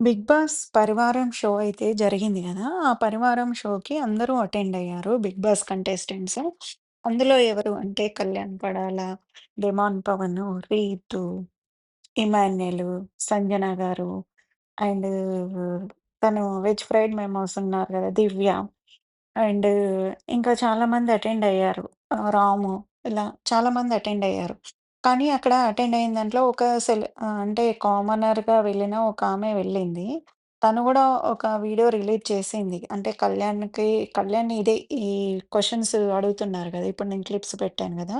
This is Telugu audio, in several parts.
బిగ్ బాస్ పరివారం షో అయితే జరిగింది గదా! ఆ పరివారం షోకి అందరూ అటెండ్ అయ్యారు. Bigg Boss contestants. అందులో ఎవరు అంటే Kalyan Padala, Demon Pavan, Ritu, Emmanuel Sanjana garu and తను వెజ్ ఫ్రైడ్ మెమోస్ ఉన్నారు గదా! దివ్య అండ్ ఇంకా చాలామంది అటెండ్ అయ్యారు. ఆహ్, రాము ఇలా చాలామంది అటెండ్ అయ్యారు. కానీ అక్కడ అటెండ్ అయిన దాంట్లో ఒక సెల్ ఆహ్, అంటే కామనర్‌గా వెళ్ళిన ఒక ఆమె వెళ్ళింది. తను గూడా ఒక వీడియో రిలీజ్ చేసింది. అంటే కళ్యాణ్‌కి కళ్యాణ్ ఇదే ఈ క్వెషన్స్ అడుగుతున్నారు గదా! ఇప్పుడు నేను క్లిప్స్ పెట్టాను గదా!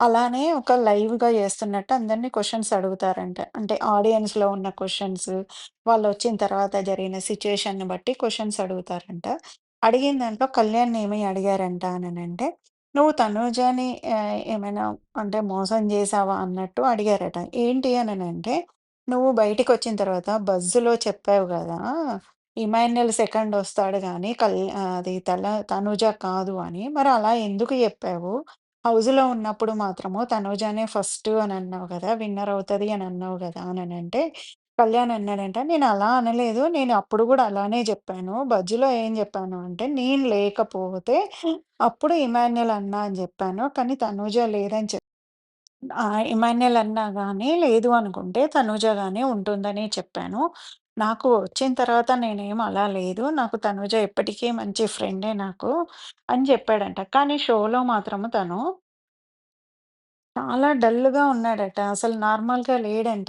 అలానే ఒక లైవ్‌గా చేస్తున్నట్టు అందరిని క్వెషన్స్ అడుగుతారంట. అంటే ఆడియన్స్‌లో ఉన్న క్వెషన్స్, వాళ్ళొచ్చిన తర్వాత జరిగిన సిట్యుయేషన్‌ని బట్టి క్వెషన్స్ అడుగుతారంట. అడిగిన దాంట్లో కళ్యాణ్‌ని ఏమి అడిగారంట అననంటే, "నువ్వు తనూజని ఆహ్, ఏమైనా అంటే మోసం చేసావా అన్నట్టు అడిగారట. ఏంటి అననంటే, "నువ్వు బయటికొచ్చిన తర్వాత బస్సులో చెప్పావు గదా! ఇమాన్యుయల్ సెకండ్ ఒస్తాడు గానీ కల్ ఆహ్, అది తల తనూజ కాదు అని. మరి అలా ఎందుకు జెప్పావు? హౌస్‌లో ఉన్నప్పుడు మాత్రము తనూజనే ఫస్టు అని అన్నావు గదా! విన్నర్ అవుతది అని అన్నావు గదా!" అననంటే, కళ్యాణ్ అన్నాడంట, "నేను అలా అనలేదు. నేను అప్పుడు గూడా అలానే జెప్పాను. బజ్జీలో ఏం జెప్పాను అంటే, నేను లేకపోతే అప్పుడు ఇమాన్యుయల్ అన్నా అని జెప్పాను. కానీ తనూజ లేదని చెప్ ఇమాన్యుల్ ఇమాన్యుయల్ అన్నా కానీ లేదు అనుకుంటే తనూజ గానే ఉంటుందని చెప్పాను. నాకు వచ్చిన తర్వాత నేనేమి అలా లేదు. నాకు తనూజ ఎప్పటికీ మంచి ఫ్రెండే నాకు" అని చెప్పాడంట. కానీ షోలో మాత్రము తను చాలా డల్‌గా ఉన్నాడట. అసలు నార్మల్‌గా లేడంట.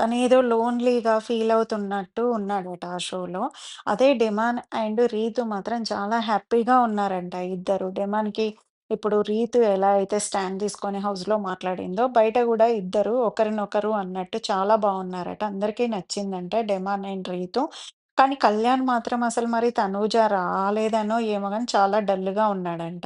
తనేదో లోన్‌లీగా ఫీల్ అవుతున్నట్టు ఉన్నాడట ఆ షోలో. అదే డెమాన్ అండ్ రీతు మాత్రం చాలా హ్యాపీగా ఉన్నారంట ఇద్దరు. డెమాన్‌కి ఇప్పుడు రీతు ఎలా అయితే స్టాండ్ తీసుకొని హౌస్‌లో మాట్లాడిందో, బయట గూడా ఇద్దరు ఒకరినొకరు అన్నట్టు చాలా బావున్నారట. అందరికీ నచ్చిందంట డెమాన్ అండ్ రీతు. కానీ కళ్యాణ్ మాత్రం అసలు మరి తనూజ రాలేదనో ఏమో గాని చాలా డల్‌గా ఉన్నాడంట.